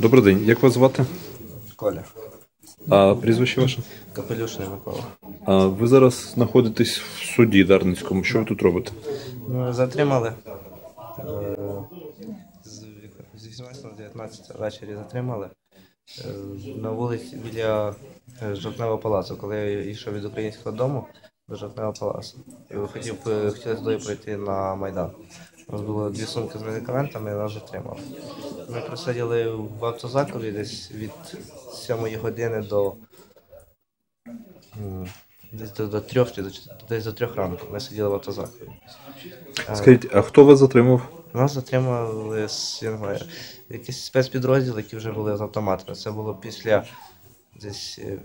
Добрий день, як вас звати? Коля. А прізвище ваше? Капелюшний Микола. А ви зараз знаходитесь в суді Дарницькому. Що ви тут робите? Ну, затримали. е, з- З 18 на 19 ввечері затримали. е, На вулиці біля е, Жовтневого палацу, коли я йшов від українського дому до Жовтневого палацу. Хотів, хотіли туди пройти на Майдан. У нас було дві сумки з медикаментами, і нас затримали. Ми просиділи в автозакові десь від 7 години до десь до, до трьох чи до десь до трьох ранку. Ми сиділи в автозакові. Скажіть, а хто вас затримав? Нас затримали з я не знаю, якийсь спецпідрозділ, які вже були з автоматами. Це було після десь, е,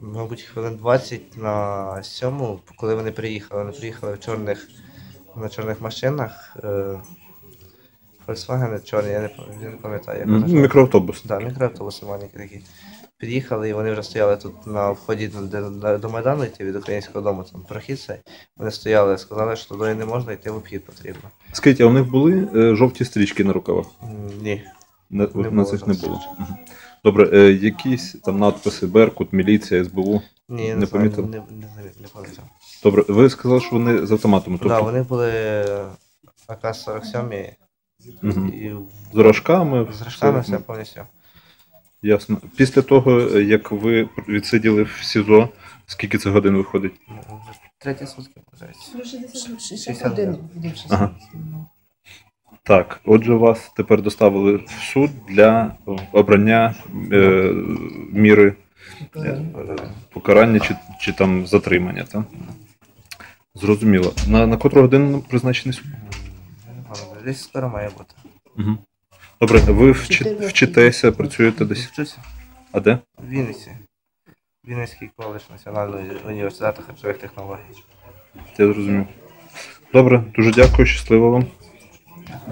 мабуть, хвилин 20 на сьому, коли вони приїхали. Вони приїхали в чорних, на чорних машинах. Е, Volkswagen чорні, я не, пам- я не пам'ятаю, як. Мікроавтобус. Так, мікроавтобуси маленькі такі. Під'їхали і вони вже стояли тут на вході до, Майдану йти від українського дому, там прохід цей. Вони стояли, сказали, що туди не можна йти в обхід потрібно. Скажіть, а у них були е, жовті стрічки на рукавах? М, Ні. На, Не на було цих не жовтих було. Мгм. Добре, е, якісь там надписи Беркут, міліція, СБУ. Ні, я Не не, помітив? не, не, не пам'ятав. Добре, ви сказали, що вони з автоматами. Так, Тобто, вони були АК-47 Мгм. і з рожками. з рожками все. все повністю. Ясно. Після того, е, як ви відсиділи в СІЗО, скільки це годин виходить? Ну, Треті сутки, вважається. Ну, 60, 61. 61 Ага. Ну, Так, отже, вас тепер доставили в суд для обрання е, міри покарання. Е, чи, чи там затримання. Так? Зрозуміло. На, на котру годину призначений суд? Десь скоро має бути. Угу. Добре, ви вчи, вчитеся, працюєте десь. Вчуся А де? в Вінниці. Вінницький коледж Національного університету харчових технологій. Я зрозумів. Добре, дуже дякую, щасливо вам.